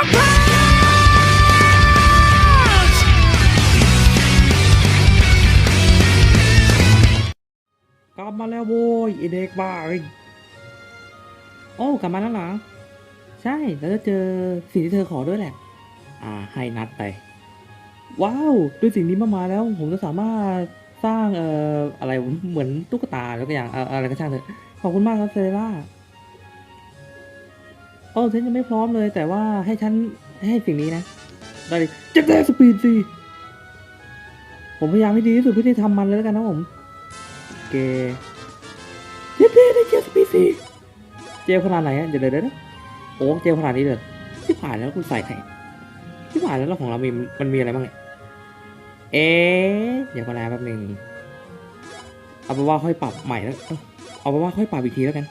กลับมาแล้วโว้ยไอเด็กบ้าเอ้ยโอ้กลับมาแล้วเหรอ ใช่แล้วจะเจอสิ่งที่เธอขอด้วยแหละ อ่าให้นัดไป ว้าวด้วยสิ่งนี้มามาแล้ว ผมจะสามารถสร้างเอ่ออะไรเหมือนตุ๊กตาแล้วก็อย่างเอ่ออะไรก็ช่างเถอะขอบคุณมากครับเซเรล่า โอ้ฉันยังไม่พร้อมเลย แต่ว่าให้ฉันให้สิ่งนี้นะได้เลยจะได้สปีดสิผมพยายามให้ดีที่สุดเพื่อที่จะทำมันเลยแล้วกันนะผมเกเย้ได้ได้เจลสปีซีเจลขนาดไหนอะเดี๋ยวเดี๋ยวเดี๋ยวนะโอ้เจลขนาดนี้เลยที่ผ่านแล้วคุณใส่ใครที่ผ่านแล้วของเรามีมันมีอะไรบ้างเนี่ยเอ๊ะเดี๋ยวก่อนนะแป๊บหนึงเอาไปว่าค่อยปรับใหม่แล้วเอาไปว่าค่อยปรับอีกทีแล้วกัน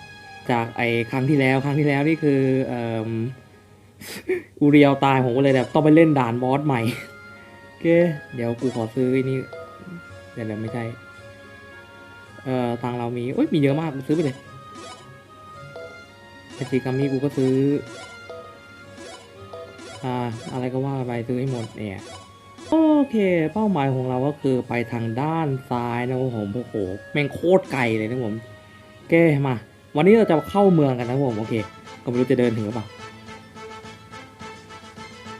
จากไอ้ครั้งที่แล้วครั้งที่แล้วนี่คืออูเรียวตายผมก็เลยแบบต้องไปเล่นด่านบอสใหม่โอเคเดี๋ยวกูขอซื้อไอ้นี่เดี๋ยวเดี๋ยวไม่ใช่เอ่อตังเรามีโอ้ยมีเยอะมากกูซื้อไปเลยไอซีกัมมี่กูก็ซื้ออ่าอะไรก็ว่าไปซื้อให้หมดเนี่ยโอเค เป้าหมายของเราก็คือไปทางด้านซ้ายนะครับผมโอ้โหแม่งโคตรไกลเลยนะผม โอเคมา วันนี้เราจะเข้าเมืองกันนะผมโอเค ก็ไม่รู้จะเดินถึงหรือเปล่า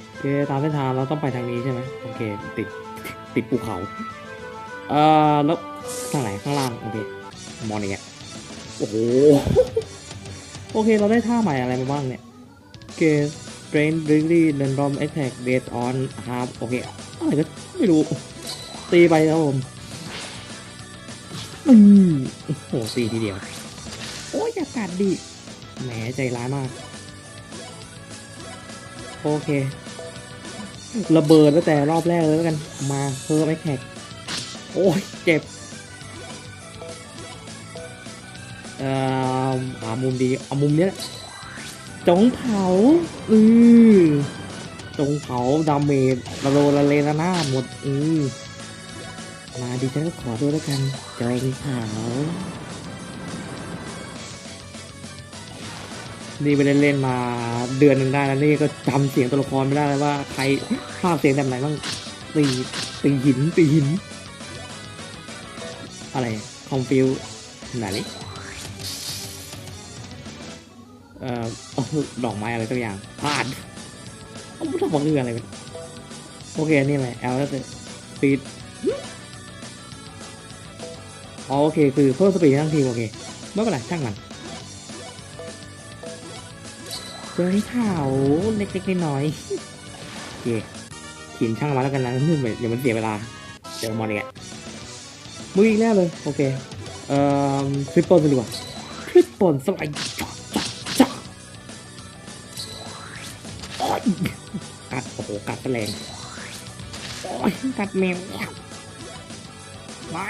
โอเคตามเส้นทางเราต้องไปทางนี้ใช่ไหมโอเคติดติดภูเขา เอ่อแล้วทางไหนข้างล่างโอเคมองอย่างเงี้ยโอ้โหโอเคเราได้ท่าใหม่อะไรมาบ้างเนี่ยเกม Drain Really Random Attack Based on Half โอเคอะไรก็ไม่รู้ ตีไปครับผมอืมโอ้โหตีทีเดียว กาศดีแหมใจร้ายมาก โอเค ระเบิดตั้งแต่รอบแรกเลยแล้วกัน มาเพิ่มไอ้แขกโอ้ยเจ็บ เอ่อหามุมดีเอามุมเนี้ยแหละจงเผา อือจงเผาดาเมจระโลละเลระนาหมด อือมาดิฉันก็ขอด้วยแล้วกันจงเผา นี่ไปเล่นเล่นๆมาเดือนหนึ่งได้แล้วนี่ก็จำเสียงตัวละครไม่ได้เลยว่าใครภาพเสียงแบบไหนบ้างตีตีหินตีหิน อะไรคอมฟิวไหนเอ่อดอกไม้อะไรตัวอย่างพลาดเอาไม่ต้องเรืออะไรโอเคนี่แหละแอลแล้วสปีดโอเคคือเพิ่มสปีดทั้งทีมโอเคไม่เป็นไรช่างมัน เจอให้ข่าวเล็กๆน้อยๆโอเคเขีนช่างมาแล้วกันนะเดี๋ยวมันเสียเวลา เดี๋ยวมองเนี่ยมืออีกแล้วเลย โอเค เอ่อทริปเปิลไปดีกว่าทริปเปิลสไลด์จ๊อกจ๊อกจ๊อกโอ้ยกัดโอ้โหกัดแรงโอ้ยกัดแมวไม่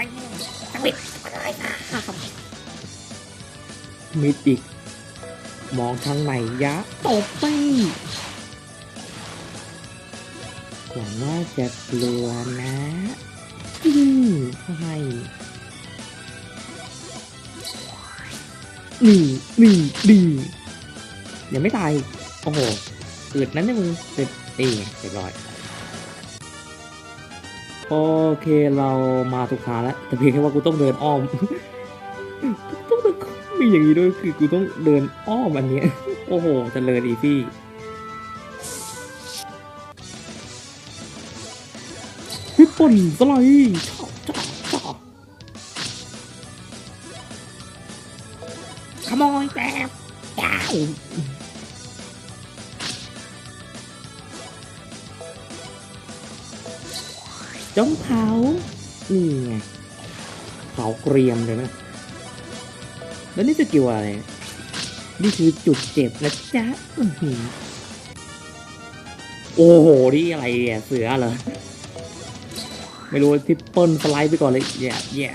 สวิตมิดอีก มองทางไหนยะตบไปหวังว่าจะกลัวนะอืมให้นี่นี่ดียังไม่ตาย โอ้โหอึดนั้นเนี่ยมึงเสร็จนี่ไงเรียบร้อย โอเคเรามาถูกทางแล้ว แต่เพียงแค่ว่ากูต้องเดินอ้อม อย่างนี้ด้วยคือกูต้องเดินอ้อมอันเนี้ย โอ้โหเจะเลินอีซี่พี่ป่นสไลด์ชอบชอบชอบขโมยแกบยาว กิลอะไร นี่คือจุดเจ็บนะจ๊ะโอ้โห นี่อะไรเนี่ยเสือเหรอ ไม่รู้ทิปเปิลสไลด์ไปก่อนเลยแย่แย่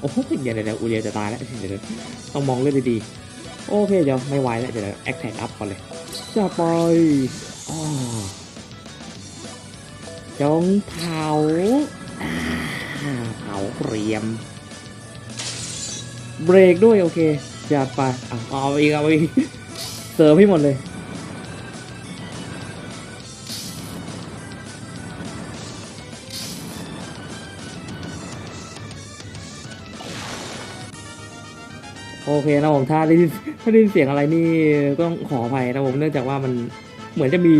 โอ้โหเดี๋ยวเดี๋ยวอูเดียจะตายแล้วเดี๋ยวต้องมองเรื่องดีๆ โอเคเดี๋ยวไม่ไหวแล้วเดี๋ยวแอคแท็กอัพก่อนเลยจะไปจงเผาเผาเรียม เบรกด้วยโอเคอย่าไปเอาอีกเอาอีกเสริมให้หมดเลยโอเคนะผมถ้าได้ถ้าได้เสียงอะไรนี่ก็ต้องขออภัยนะผมเนื่องจากว่ามันเหมือนจะมี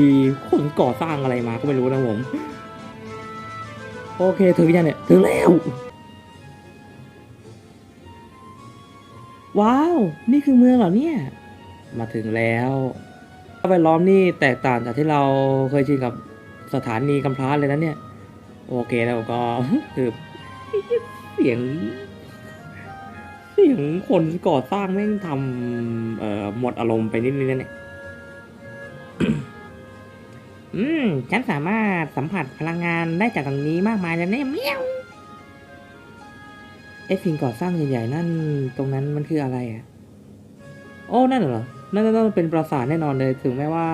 คนก่อสร้างอะไรมาก็ไม่รู้นะผม โอเคถึงยังเนี่ยถึงแล้ว ว้าว นี่คือเมืองเหรอเนี่ย มาถึงแล้วสภาพแวดล้อมนี่แตกต่างจากที่เราเคยชินกับสถานีกำพร้าเลยนะเนี่ย โอเคแล้วก็คือเสียงเสียงคนก่อสร้างแม่งทำเอ่อหมดอารมณ์ไปนิดนึงนะเนี่ยอืม ฉันสามารถสัมผัสพลังงานได้จากตรงนี้มากมายเลยเนี่ยเมียว ไอ้สิ่งก่อสร้างใหญ่ๆนั่นตรงนั้นมันคืออะไรอะ โอ้นั่นเหรอนั่นต้องเป็นปราสาทแน่นอนเลย ถึงแม้ว่า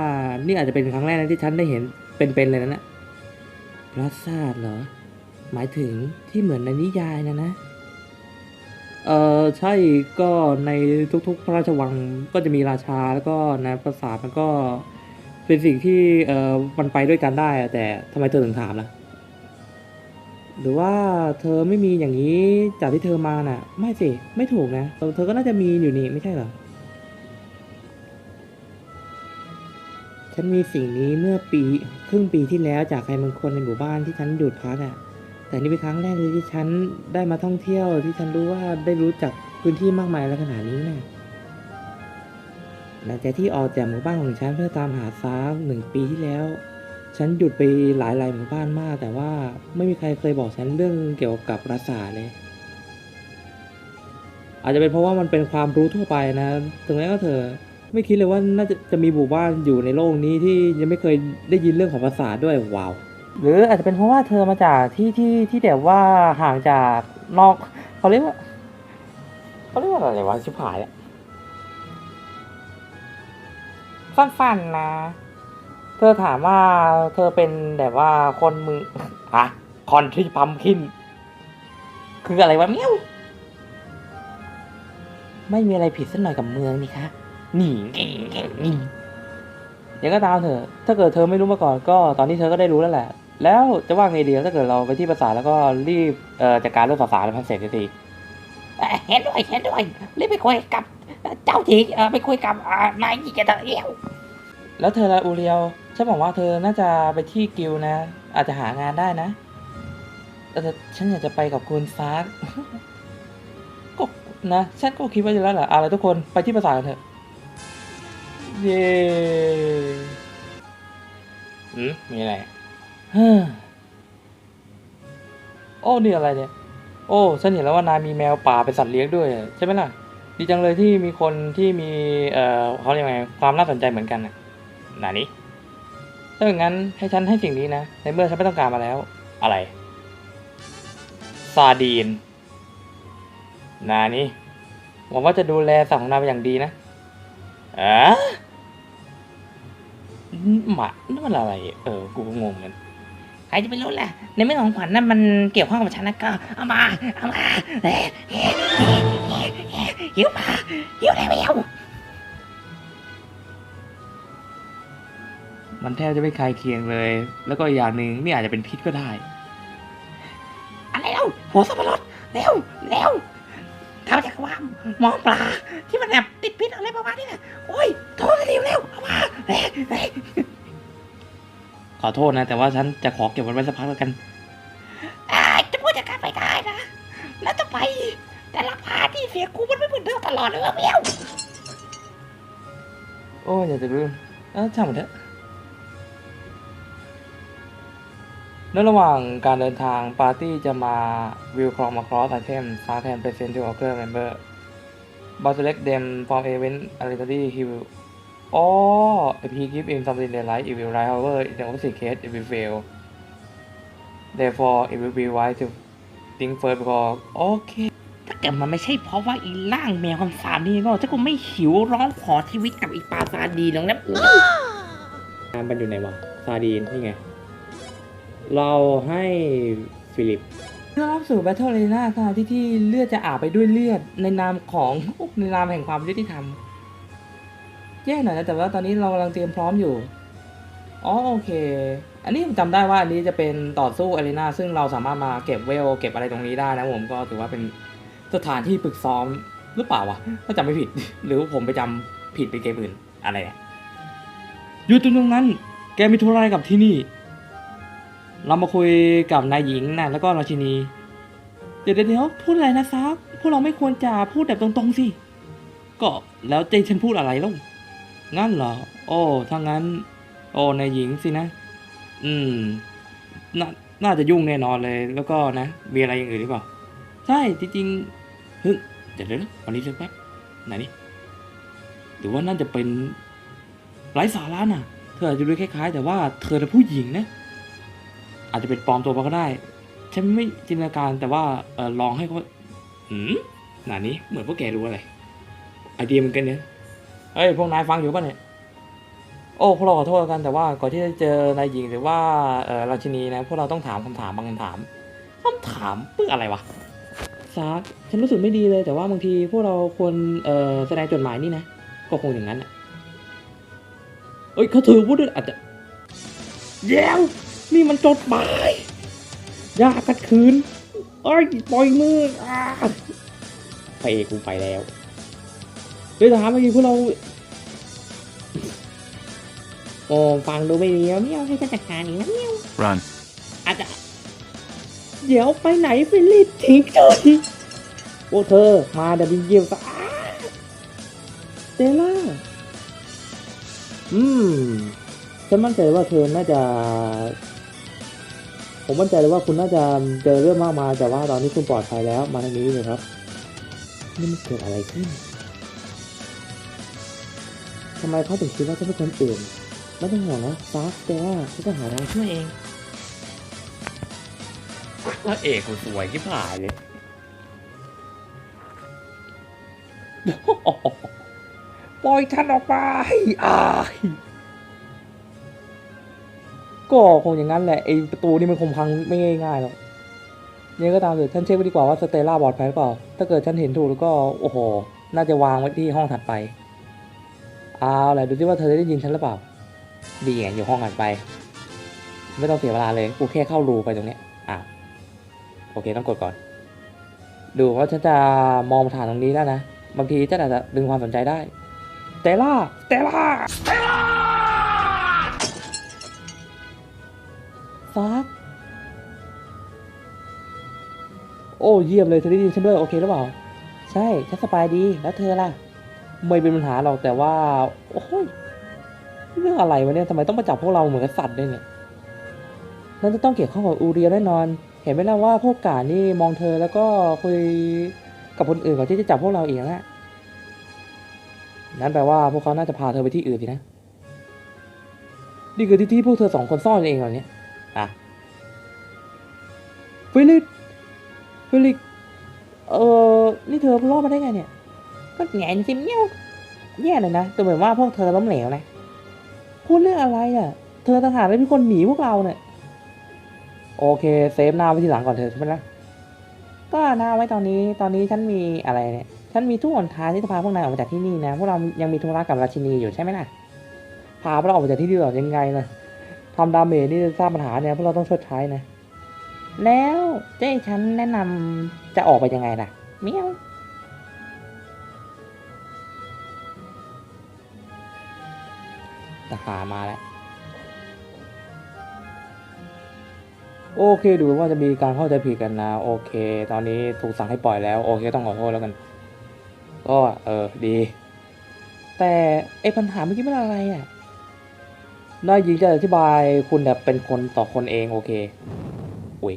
นี่อาจจะเป็นครั้งแรกนะที่ฉันได้เห็นเป็นๆเลยนะนี่ยปราสาทเหรอ หมายถึงที่เหมือนในนิยายนะนะ เออใช่ก็ในทุกๆ พระราชวังก็จะมีราชาแล้วก็นะปราสาทมันก็เป็นสิ่งที่เออมันไปด้วยกันได้แต่ทำไมเธอถึงถามล่ะ หรือว่าเธอไม่มีอย่างนี้จากที่เธอมาน่ะ ไม่สิ ไม่ถูกนะเธอเธอก็น่าจะมีอยู่นี่ไม่ใช่เหรอ ฉันมีสิ่งนี้เมื่อปีครึ่งปีที่แล้วจากใครบางคนในหมู่บ้านที่ฉันหยุดพักอะ แต่นี่เป็นครั้งแรกเลยที่ฉันได้มาท่องเที่ยวที่ฉันรู้ว่าได้รู้จักพื้นที่มากมายและขนาดนี้นะหลังจากที่ออกจากหมู่บ้านของฉันเพื่อตามหาซ้าหนึ่งปีที่แล้ว ฉันหยุดไปหลายหลายๆหมู่บ้านมาก แต่ว่าไม่มีใครเคยบอกฉันเรื่องเกี่ยวกับปราสาทเลย อาจจะเป็นเพราะว่ามันเป็นความรู้ทั่วไปนะ ถึงแม้ก็เถอะไม่คิดเลยว่าน่าจะจะมีหมู่บ้านอยู่ในโลกนี้ที่ยังไม่เคยได้ยินเรื่องของปราสาทด้วยว้าวหรืออาจจะเป็นเพราะว่าเธอมาจากที่ที่ที่แบบว่าห่างจากนอกเขาเรียกว่าเขาเรียกว่าอะไรวะชิบหายอะสั้นๆนะ เธอถามว่าเธอเป็นแบบว่าคนมือฮะคอนทรีพัมคิน คืออะไรวะเมี้ยวไม่มีอะไรผิดสักหน่อยกับเมืองนี่คะนี่นี่ยังก็ตามเถอะถ้าเกิดเธอไม่รู้มาก่อนก็ตอนนี้เธอก็ได้รู้แล้วแหละ แล้วจะว่าไงดีถ้าเกิดเราไปที่ปราสาแล้วก็รีบจัดการเรื่องสาวๆให้มันเสร็จทีเห็นด้วยเห็นด้วยรีบไปคุยกับเจ้าทีไปคุยกับนายยี่เกตเอียวแล้วเธอละอูเรียว ฉันบอกว่าเธอน่าจะไปที่กิลด์นะ อาจจะหางานได้นะ แต่ฉันอยากจะไปกับคุณซาร์ก็นะ ฉันก็คิดว่าจะแล้วแหละเอาละทุกคนไปที่ปราสาทกันเถอะ เย้อืมมีอะไรเฮ้อโอ้นี่อะไรเนี่ย โอ้ฉันเห็นแล้วว่านายมีแมวป่าเป็นสัตว์เลี้ยงด้วย ใช่ไหมล่ะ ดีจังเลยที่มีคนที่มี เอ่อเขาเรียกว่าไงความน่าสนใจเหมือนกันน่ะนานี้ ถ้าอย่างนั้นให้ฉันให้สิ่งนี้นะ ในเมื่อฉันไม่ต้องการมาแล้ว อะไร ซาดีน นานี้หวังว่าจะดูแลสัตว์ของนายเป็นอย่างดีนะอะหมานี่มันอะไร เออ กูก็งงเหมือนกันใครจะไปรู้ล่ะ ในเมื่อของขวัญนั้นมันเกี่ยวข้องกับฉันนะก็ เอามา เอามาเฮ้หิวมาหิวแล้ว มันแทบจะไม่คลายเคียงเลย แล้วก็อีกอย่างหนึ่งนี่อาจจะเป็นพิษก็ได้ อะไรเล่าหัวสับปะรดเร็วเร็วทำจากความมองปลาที่มันแบบติดพิษอะไรประมาณนี้นะโอ้ยโทษเร็วเร็วเอามาเฮ้เฮ้ขอโทษนะ แต่ว่าฉันจะขอเก็บมันไว้สักพักแล้วกันอ่าจะพูดจากการไปได้นะ แล้วจะไป แต่ละพาที่เสียกูมันไม่เหมือนเดิมตลอดเลยว่ะเมียวโอ้ยอยากจะรู้เออช่างมันเถอะ ในระหว่างการเดินทางปาร์ตี้จะมาวิวครองมาครอสไอเทมซาแทนเปอร์เซนต์ทูออเคอร์เมมเบอร์บาสเล็กเดมฟอร์มเอเวนต์อาริทอรี่ฮิวอ๋อ if he give him something they like it will right however in the opposite case it will fail therefore it will be wise to think first because โอเค ถ้าเกิดมันไม่ใช่เพราะว่าอีร่างแมวคำสาปนี่ก็ถ้ากูไม่หิวร้องขอชีวิตกับอีปลาซาดีนหรอกนะมันอยู่ไหนวะ ซาดีน นี่ไง เราให้ฟิลิปต้อนรับสู่ Battle Arena สถานที่ที่เลือดจะอาบไปด้วยเลือดในนามของในนามแห่งความยุติธรรมแย่หน่อยนะแต่ว่าตอนนี้เรากำลังเตรียมพร้อมอยู่อ๋อโอเค อันนี้ผมจำได้ว่าอันนี้จะเป็นต่อสู้อารีนาซึ่งเราสามารถมาเก็บเวล เก็บอะไรตรงนี้ได้นะผมก็ถือว่าเป็นสถานที่ฝึกซ้อมหรือเปล่าวะถ้าจำไม่ผิด หรือผมไปจำผิดเป็นเกมอื่นอะไรเนี่ยอยู่ตรงนั้น แกมีธุระอะไรกับที่นี่ เรามาคุยกับนายหญิงนะแล้วก็ราชินี เดี๋ยวเดี๋ยวพูดอะไรนะซักพวกเราไม่ควรจะพูดแบบตรงๆสิ ก็แล้วเจฉันพูดอะไรล้วงั้นเหรอ โอ้ถ้างั้น โอ้นายหญิงสินะ อืมนน่าจะยุ่งแน่นอนเลย แล้วก็นะ มีอะไรอย่างอื่นหรือเปล่า ใช่จริงๆเฮ้ยเดี๋ยวเดี๋ยววันนี้สักแป๊บไหนนี่หรือว่านั่นจะเป็นไร้สาระน่ะ เธออาจจะดูคล้ายๆ แต่ว่าเธอเป็นผู้หญิงนะ อาจจะเป็นปลอมตัวมาก็ได้ ฉันไม่จินตนาการแต่ว่าเออลองให้เขาหืมหนานี้เหมือนพวกแกรู้อะไรไอเดียมือนกันเนี่ยเฮ้ยพวกนายฟังอยู่ป่ะเนี่ยโอ้พวกเราขอโทษกันแต่ว่าก่อนที่จะเจอนายหญิงหรือว่าเออราชินีนะพวกเราต้องถามคำถามบางคำถามคำถามเพื่ออะไรวะซากฉันรู้สึกไม่ดีเลยแต่ว่าบางทีพวกเราควรเออแสดงจดหมายนี่นะก็คงอย่างนั้นน่ะเอ้ยเขาถือพูดด้วยอาจจะเดี๋ยว นี่มันจดหมายอย่ากัดคืนเอ้ยปล่อยมืออ่าพระเอกกูไปแล้วเฮ้ยถามเมื่อกี้พวกเราโอ้ฟังดูไม่ดีแล้วเนี่ยให้ฉันจัดการอีกนะเนี่ย Run. อาจจะเดี๋ยวไปไหนฟิลลี่ทิ้งเฉยโอ้เธอมาเดบิวเยียวสะอาดเตล่าอืมฉันมั่นใจว่าเธอน่าจะ ผมมั่นใจเลยว่าคุณน่าจะเจอเรื่องมากมายแต่ว่าตอนนี้คุณปลอดภัยแล้วมาทางนี้เลยครับนี่มันเกิดอะไรขึ้นทำไมเขาถึงคิดว่าฉันเป็นคนอื่นไม่ต้องห่วงนะซาร์แต่ว่าฉันจะหาทางช่วยเองพระเอกกูสวยที่ผ่ายเลยปล่อยท่านออกไปอาย ก็คงอย่างนั้นแหละไอประตูนี่มันคงพังไม่ง่ายๆหรอกยังไงก็ตามเถอะฉันเช็คไปดีกว่าว่าสเตล่าปลอดภัยหรือเปล่า ถ้าเกิดฉันเห็นถูกแล้วก็โอ้โห น่าจะวางไว้ที่ห้องถัดไปเอาแหละดูสิว่าเธอจะได้ยินฉันหรือเปล่า ดีไงอยู่ห้องถัดไป ไม่ต้องเสียเวลาเลยกูแค่เข้ารูไปตรงเนี้ยอะโอเคต้องกดก่อน ดูว่าฉันจะมองผ่านตรงนี้ได้นะ บางทีจะอาจจะดึงความสนใจได้สเตล่าสเตล่าสเตล่า ซักโอ้เยี่ยมเลยเธอได้ยินฉันด้วยโอเคหรือเปล่า ใช่ฉันสบายดีแล้วเธอล่ะ ไม่เป็นปัญหาหรอกแต่ว่า โอ้ยเรื่องอะไรวะเนี่ยทำไมต้องมาจับพวกเราเหมือนกับสัตว์ด้วยเนี่ยนั่นจะต้องเกี่ยวข้องกับอูเรียแน่นอน เห็นไหมล่ะว่าพวกกานี่มองเธอแล้วก็คุยกับคนอื่นก่อนที่จะจับพวกเราอีกนะนั่นแปลว่าพวกเขาน่าจะพาเธอไปที่อื่นสินะ นี่คือที่ที่พวกเธอสองคนซ่อนเองเหรอเนี่ย อะฟิลิปฟิลิปเออนี่เธอรอดมาได้ไงเนี่ย ก็แงนซิมเนี้ยวแย่เลยนะแต่เหมือนว่าพวกเธอล้มเหลวนะพูดเรื่องอะไรอะ เธอต่างหากที่เป็นคนหนีพวกเราเนี่ย โอเค เซฟหน้าไว้ทีหลังก่อนเถอะใช่ไหมล่ะก็หน้าไว้ตอนนี้ ตอนนี้ฉันมีอะไรเนี่ย ฉันมีทุกหนทางที่จะพาพวกนายออกมาจากที่นี่นะ พวกเรายังมีธุระกับราชินีอยู่ใช่ไหมล่ะ พาพวกเราออกมาจากที่นี่หรอยังไงล่ะ ทำดาเมจนี่สร้างปัญหาเนี่ยพวกเราต้องชดใช้นะ แล้วเจ้ฉันแนะนำจะออกไปยังไงล่ะเมียวทหารมาแล้ว โอเคดูเหมือนว่าจะมีการเข้าใจผิดกันนะ โอเค ตอนนี้ถูกสั่งให้ปล่อยแล้ว โอเคต้องขอโทษแล้วกัน ก็เออดี แต่ไอปัญหาเมื่อกี้มันอะไรอะ นายหญิงจะอธิบายคุณแบบเป็นคนต่อคนเองโอเคอุ้ย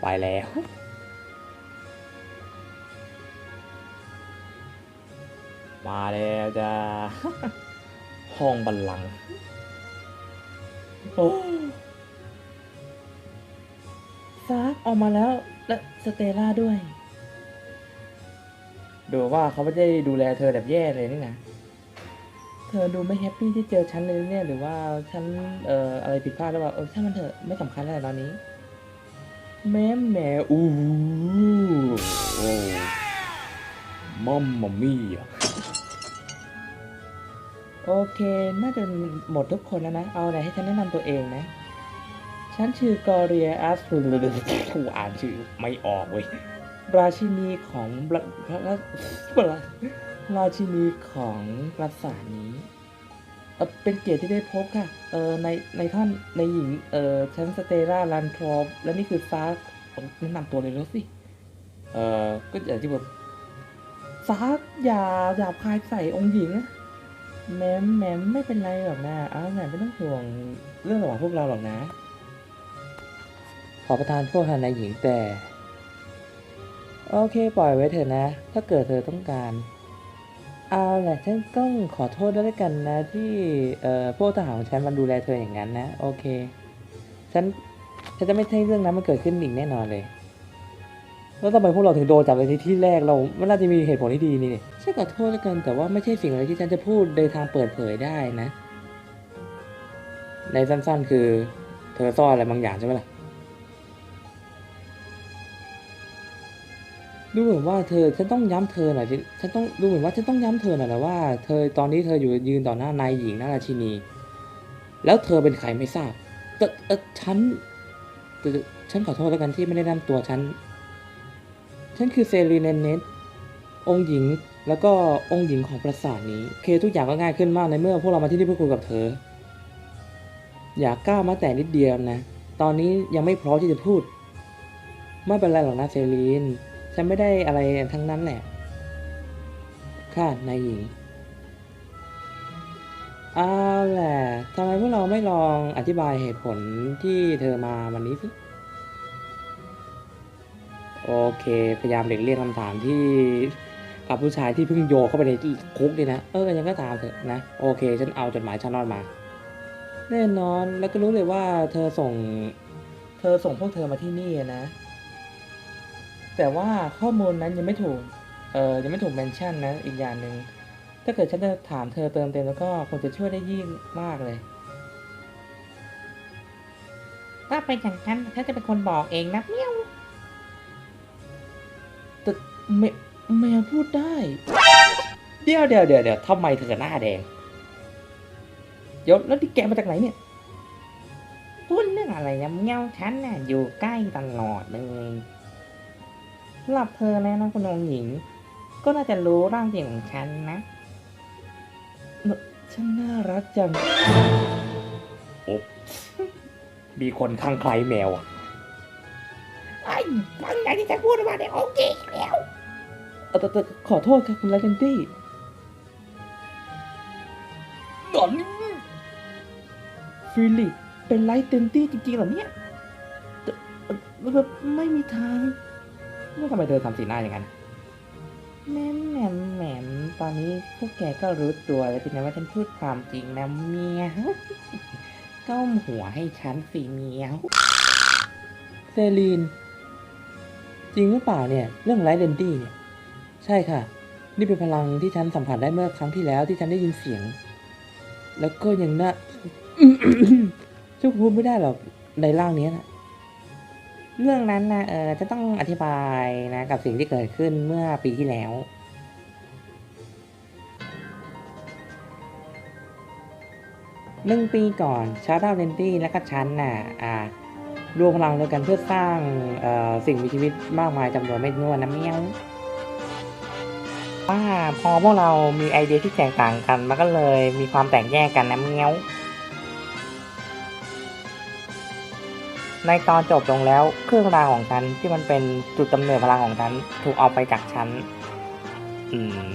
ไปแล้วมาแล้วจ้าห้องบัลลังก์โอ้ซากออกมาแล้วและสเตล่าด้วย ดูว่าเขาไม่ได้ดูแลเธอแบบแย่เลยนี่นะ เธอดูไม่แฮปปี้ที่เจอฉันเลยเนี่ยหรือว่าฉันเอ่ออะไรผิดพลาดหรือเปล่าเออช่างมันเถอะไม่สำคัญแล้วตอนนี้ แม่แม่อู้หูโอ้มัมมัมมี่อะโอเคน่าจะหมดทุกคนแล้วนะ เอาอะไรให้ฉันแนะนำตัวเองนะ ฉันฉันชื่อกอเรียอัสผู้อ่านชื่อไม่ออกเว้ยราชินีของระพระพระราชินีของปราสาทนี้ เป็นเกียรติที่ได้พบค่ะเออในในท่านในหญิงเออฉันสเตราลันทรอปและนี่คือซาร์แนะนำตัวเลยแล้วสิเออก็อย่างที่แบบซาร์อย่าอย่าพายใส่องค์หญิงนะแม้มแม้มไม่เป็นไรหรอกนะอ้าวแหมไม่ต้องห่วงเรื่องระหว่างพวกเราหรอกนะ ขอประทานโทษทานนายหญิงแต่ โอเค ปล่อยไว้เถอะนะ ถ้าเกิดเธอต้องการ อาแหละฉันต้องขอโทษด้วยแล้วกันนะ ที่เอ่อพวกทหารของฉันมาดูแลเธออย่างนั้นนะ โอเค ฉันฉันจะไม่ให้เรื่องนั้นมันเกิดขึ้นอีกแน่นอนเลย แล้วทำไมพวกเราถึงโดนจับในที่แรกเราไม่น่าจะมีเหตุผลที่ดีนี่ฉันขอโทษแล้วกันแต่ว่าไม่ใช่สิ่งอะไรที่ฉันจะพูดโดยทางเปิดเผยได้นะ ในสั้นๆ คือเธอซ่อนอะไรบางอย่างใช่ไหมล่ะ ดูเหมือนว่าเธอฉันต้องย้ำเธอหน่อยฉันต้องดูเหมือนว่าฉันต้องย้ำเธอหน่อยนะว่าเธอตอนนี้เธออยู่ยืนต่อหน้านายหญิงนาราชินี แล้วเธอเป็นใครไม่ทราบแต่เออฉันแต่ฉันขอโทษแล้วกันที่ไม่ได้นำตัวฉัน ฉันคือเซรีเนเนตองค์หญิงแล้วก็องค์หญิงของปราสาทนี้ เคทุกอย่างก็ง่ายขึ้นมากในเมื่อพวกเรามาที่นี่เพื่อคุยกับเธอ อย่าก้าวมาแต่นิดเดียวนะ ตอนนี้ยังไม่พร้อมที่จะพูด ไม่เป็นไรหรอกนะเซรีน ฉันไม่ได้อะไรทั้งนั้นแหละ ค่ะ นายหญิงเอาแหละทำไมพวกเราไม่ลองอธิบายเหตุผลที่เธอมาวันนี้สิ โอเค พยายามเด็กเลี่ยงคำถามที่กับผู้ชายที่เพิ่งโยเข้าไปในคุกดีนะ เออยังก็ตามเถอะนะ โอเค ฉันเอาจดหมายชานอนมา แน่นอนแล้วก็รู้เลยว่าเธอส่ง เธอส่งพวกเธอมาที่นี่นะ แต่ว่าข้อมูลนั้นยังไม่ถูก เออยังไม่ถูกเมนชั่นนะ อีกอย่างหนึ่ง ถ้าเกิดฉันจะถามเธอเติมเต็มแล้วก็คงจะช่วยได้ยิ่งมากเลย ถ้าเป็นอย่างนั้นฉันจะเป็นคนบอกเองนะเมียวแต่แมแมวพูดได้ เดี๋ยวเดี๋ยวเดี๋ยวเดี๋ยวทำไมเธอหน้าแดงเดี๋ยวแล้วที่แกมาจากไหนเนี่ยพูดเรื่องอะไรนะเมียวฉันน่ะอยู่ใกล้ตลอดเลย หรับเธอแล้วนะคุณองค์หญิง ก็น่าจะรู้ร่างจริงของฉันนะฉันน่ารักจังโอ๊บมีคนข้างใครแมวอะไอ้ฟังอย่างที่ฉันพูดมาเนี่ยองค์หญิงแล้วเออแต่แต่ขอโทษครับคุณไลเทนตี้ดอนฟิลิปเป็นไลเทนตี้จริงๆเหรอเนี่ยแต่เอ่อแบบไม่มีทาง แล้วทำไมเธอทำสีหน้าอย่างนั้นแหม่มแหม่มแหม่มตอนนี้พวกแกก็รู้ตัวแล้วสินะว่าฉันพูดความจริงนะเมียก้มหัวให้ฉันสิเมียวเซรีน จริงหรือเปล่าเนี่ย เรื่องไลเทนตี้เนี่ย ใช่ค่ะ นี่เป็นพลังที่ฉันสัมผัสได้เมื่อครั้งที่แล้วที่ฉันได้ยินเสียง แล้วก็ยังน่าเจ้าพูดไม่ได้หรอกในร่างเนี้ยนะ เรื่องนั้นนะเออจะต้องอธิบายนะกับสิ่งที่เกิดขึ้นเมื่อปีที่แล้ว หนึ่งปีก่อนชาร์ดาวเลนตี้และก็ฉันน่ะอ่ารวมพลังด้วยกันเพื่อสร้างสิ่งมีชีวิตมากมายจำนวนไม่น้วนนะเมี้ยวว่าพอพวกเรามีไอเดียที่แตกต่างกัน มันก็เลยมีความแตกแยกกันนะเมี้ยว ในตอนจบลงแล้วเครื่องรางของฉันที่มันเป็นจุดกำเนิดพลังของฉันถูกเอาไปจากฉัน อืม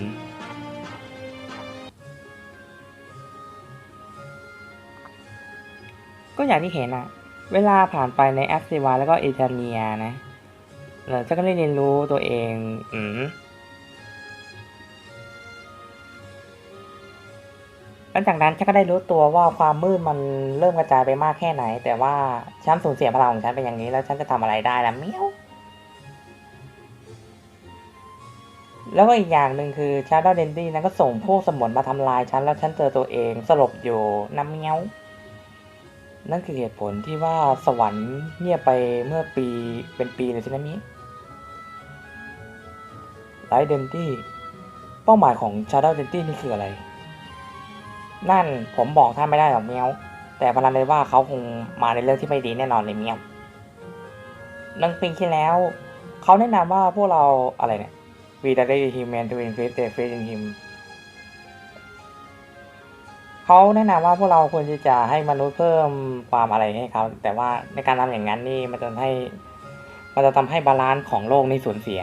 ก็อย่างที่เห็นอะเวลาผ่านไปในแอฟซิวาแล้วก็เอเทเนียนะเออฉันก็ได้เรียนรู้ตัวเอง อืม ลังจากนั้นฉันก็ได้รู้ตัวว่าความมืดมันเริ่มกระจายไปมากแค่ไหน แต่ว่าฉันสูญเสียพลังของฉันไปอย่างนี้แล้วฉันจะทำอะไรได้ล่ะเมียวแล้วก็อีกอย่างหนึ่งคือชาร์ดเดนดี้นั้นก็ส่งพวกสมุนมาทำลายฉันแล้วฉันเจอตัวเองสลบอยู่น้ำเมียวนั่นคือเหตุผลที่ว่าสวรรค์เงียบไปเมื่อปีเป็นปีเลยใช่ไหมมิไลท์เดนตี้เป้าหมายของชาร์ดเดนตี้นี่คืออะไร นั่นผมบอกท่านไม่ได้หรอกเมียว แต่พนันเลยว่าเขาคงมาในเรื่องที่ไม่ดีแน่นอนเลยเมียวนึ่งปีที่แล้ว เขาแนะนำว่าพวกเราอะไรเนี่ย We d a d y Human to increase their faith in him เขาแนะนำว่าพวกเราควรจะให้มนุษย์เพิ่มความอะไรให้เขาแต่ว่าในการทำอย่างนั้นนี่มันจะให้มันจะทำให้บาลานซ์ของโลกนี่สูญเสีย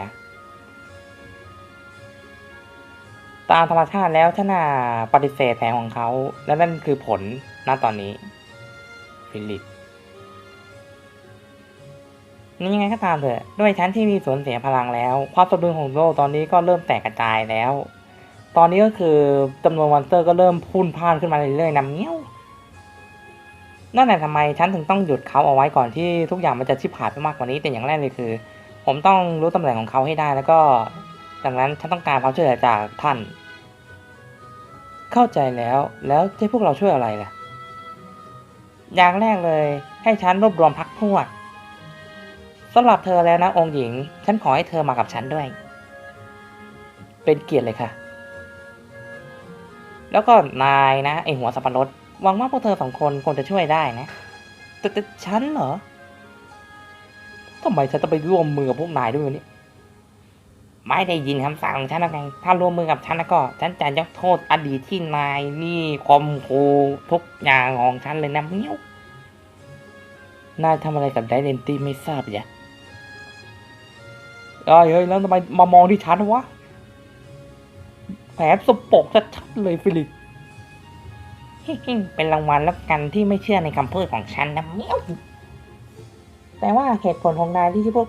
ตามธรรมชาติแล้วฉันน่ะปฏิเสธแผนของเขา และนั่นคือผลณตอนนี้ฟิลิปนี่ยังไงก็ตามเถอะ ด้วยชั้นที่มีสูญเสียพลังแล้ว ความสมดุลของโลกตอนนี้ก็เริ่มแตกกระจายแล้ว ตอนนี้ก็คือจำนวนมอนสเตอร์ก็เริ่มพุ่นพ่านขึ้นมาเรื่อยๆนำเงี้ยวนั่นแหละทำไมฉันถึงต้องหยุดเขาเอาไว้ก่อนที่ทุกอย่างมันจะชิบหายไปมากกว่านี้แต่อย่างแรกเลยคือ ผมต้องรู้ตำแหน่งของเขาให้ได้แล้วก็ดังนั้นฉันต้องการความช่วยเหลือจากท่าน เข้าใจแล้วแล้วจะให้พวกเราช่วยอะไรล่ะ อย่างแรกเลยให้ฉันรวบรวมพักพวกสำหรับเธอแล้วนะองค์หญิง ฉันขอให้เธอมากับฉันด้วย เป็นเกียรติเลยค่ะ แล้วก็นายนะไอหัวสับปะรดหวังว่าพวกเธอสองคนคงจะช่วยได้นะแต่แต่ฉันเหรอทำไมฉันต้องไปร่วมมือกับพวกนายด้วยวะเนี่ย ไม่ได้ยินคำสั่งของฉันแล้วไง ถ้าร่วมมือกับฉันแล้วก็ ฉันจะยกโทษอดีตที่นายนี่คมโคทุกอย่างของฉันเลยนะเมี้ยวนายทำอะไรกับไดเดนตี้ไม่ทราบอย่ะเอ้ยเฮ้ยแล้วทำไมมามองที่ฉันวะ แผลสปกชัดๆเลยฟิลิปเป็นรางวัลแล้วกันที่ไม่เชื่อในคำพูดของฉันนะเมี้ยวแต่ว่าเหตุผลของนายที่พวก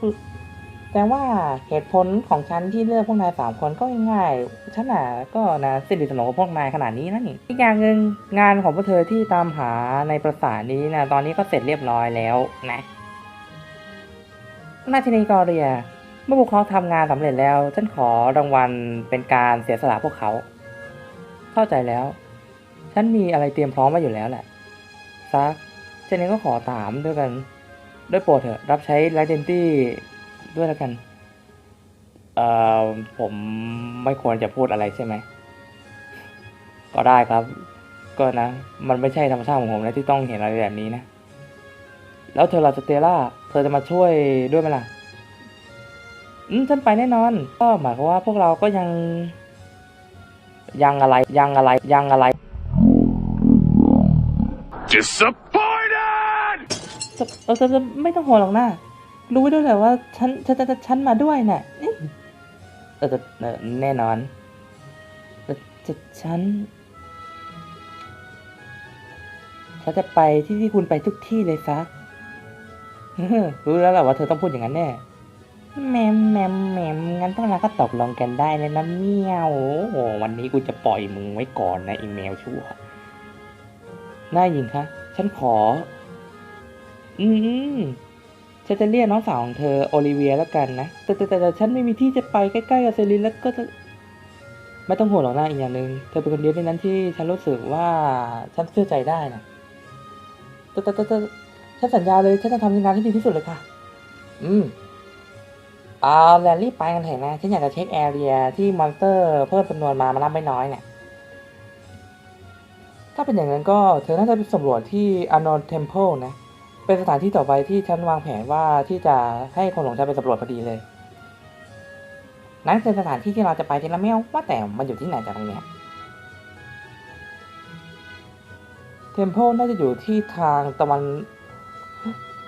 แต่ว่าเหตุผลของฉันที่เลือกพวกนายสามคนก็ง่ายๆฉันน่ะก็นะสนิทสนมกับพวกนายขนาดนี้นะนี่อีกอย่างหนึ่งงานของพวกเธอที่ตามหาในปราสาทนี้นะตอนนี้ก็เสร็จเรียบร้อยแล้วนะราชินีกอเรีย เมื่อพวกเขาทำงานสำเร็จแล้ว ฉันขอรางวัลเป็นการเสียสละพวกเขา เข้าใจแล้ว ฉันมีอะไรเตรียมพร้อมไว้อยู่แล้วแหละซักเจนนี้ก็ขอถามด้วยกัน ด้วยโปรดเถอะรับใช้ไลเดนตี้ ด้วยแล้วกัน เอ่อ ผมไม่ควรจะพูดอะไรใช่ไหม ก็ได้ครับ ก็นะ มันไม่ใช่ธรรมชาติของผมนะที่ต้องเห็นอะไรแบบนี้นะ แล้วเธอลาสเตล่า เธอจะมาช่วยด้วยไหมล่ะ อืมฉันไปแน่นอน ก็หมายความว่าพวกเราก็ยัง ยังอะไร ยังอะไร ยังอะไร Disappointed! จะเออจะจะไม่ต้องห่วงหรอกนะ รู้ไว้ด้วยแหละว่าฉันฉันฉันฉันมาด้วยน่ะอื้อเออแต่เออแน่นอนแต่แต่ฉันฉันจะไปที่ที่คุณไปทุกที่เลยซักเออรู้แล้วแหละว่าเธอต้องพูดอย่างนั้นแน่แมมแมมแมมงั้นพวกเราก็ตกลงกันได้เลยนะเมียวโอ้โหวันนี้กูจะปล่อยมึงไว้ก่อนนะอีเมลชั่วน่ายิงคะ ฉันขอ อืม ฉันจะเรียกน้องสาวของเธอโอลิเวียแล้วกันนะแต่แต่แต่ฉันไม่มีที่จะไปใกล้ๆกับเซรินแล้วก็จะไม่ต้องห่วงหรอกนะอีกอย่างหนึ่งเธอเป็นคนเดียวในนั้นที่ฉันรู้สึกว่าฉันเชื่อใจได้นะแต่แต่แต่ฉันสัญญาเลยฉันจะทำงานที่ดีที่สุดเลยค่ะ อืมเอาแลนรีบไปกันเถอะนะฉันอยากจะเช็คแอเรียที่มอนสเตอร์เพิ่มจำนวนมามานับไม่น้อยเนี่ยถ้าเป็นอย่างนั้นก็เธอน่าจะไปสำรวจที่อานอนเทมเพิลนะ เป็นสถานที่ต่อไปที่ฉันวางแผนว่าที่จะให้คนของฉันไปสำรวจพอดีเลย นั่นคือสถานที่ที่เราจะไปทีละเมียวว่าแต่มันอยู่ที่ไหนจากตรงเนี้ยเทมเพลน่าจะอยู่ที่ทางตะวัน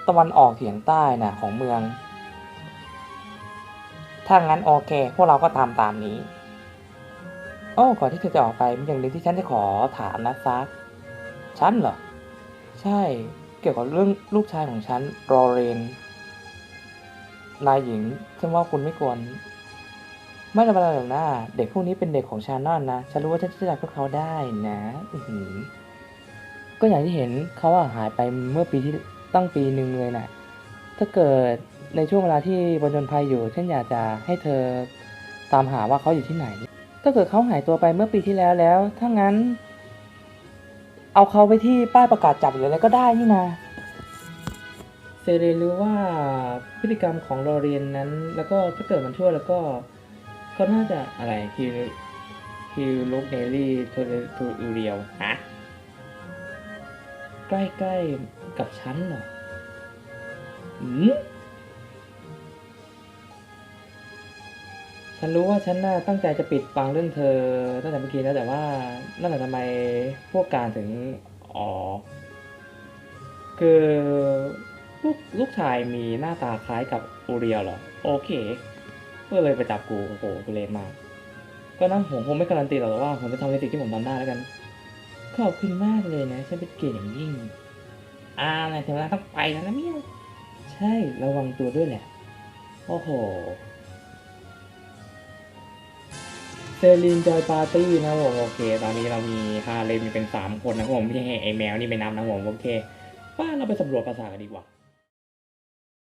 ตะวันออกเฉียงใต้นะของเมือง ถ้างั้นโอเค พวกเราก็ตามตามนี้ โอ้ก่อนที่เธอจะออกไปมีอย่างหนึ่งที่ฉันจะขอถามนะซักฉันเหรอ ใช่ กี่ยวกับเรื่องลูกชายของฉันรอเรน นายหญิงฉันว่าคุณไม่ควร ไม่เป็นไรหรอกนะเด็กพวกนี้เป็นเด็กของชานนอนนะ ฉันรู้ว่าฉันจะจัดพวกเขาได้นะอืก็อย่างที่เห็นเขาอะหายไปเมื่อปีที่ตั้งปีหนึ่งเลยนะ่ะ ถ้าเกิดในช่วงเวลาที่บนจนภัยอยู่ฉันอยากจะให้เธอตามหาว่าเขาอยู่ที่ไหน ถ้าเกิดเขาหายตัวไปเมื่อปีที่แล้วแล้ว ถ้างั้น เอาเขาไปที่ป้ายประกาศจับหรืออะไรก็ได้นี่นะเซเรรู้ว่าพฤติกรรมของโรเรียนนั้น แล้วก็ถ้าเกิดมันชั่วแล้วก็เขาน่าจะอะไรคิวคิวลูกเนลลี่ทูทูอูเรียวฮะใกล้ๆกับฉันเหรออืม ฉันรู้ว่าฉันน่ะตั้งใจจะปิดฟังเรื่องเธอตั้งแต่เมื่อกี้แล้วแต่ว่านั่นแหละทำไมพวกการถึงอ๋อคือลูกลูกชายมีหน้าตาคล้ายกับอูเรียลเหรอ โอเคก็เลยไปจับกูโอ้โหกูเลนมาก ก็นะผมคงไม่การันตีหรอกแต่ว่าผมจะทำในสิ่งที่ผมทำได้แล้วกัน ขอบคุณมากเลยนะ ฉันเป็นเกียรติอย่างยิ่งอ่าในถึงเวลาต้องไปแล้วนะเมียวใช่ระวังตัวด้วยแหละ โอ้โห รีนจอยปาร์ตี้นะผมโอเค ตอนนี้เรามีฮาเลมมีเป็นสามคนนะผมพี่ให้ไอแมวนี่ไปนับนะผมโอเคว่าเราไปสำรวจภาษากันดีกว่า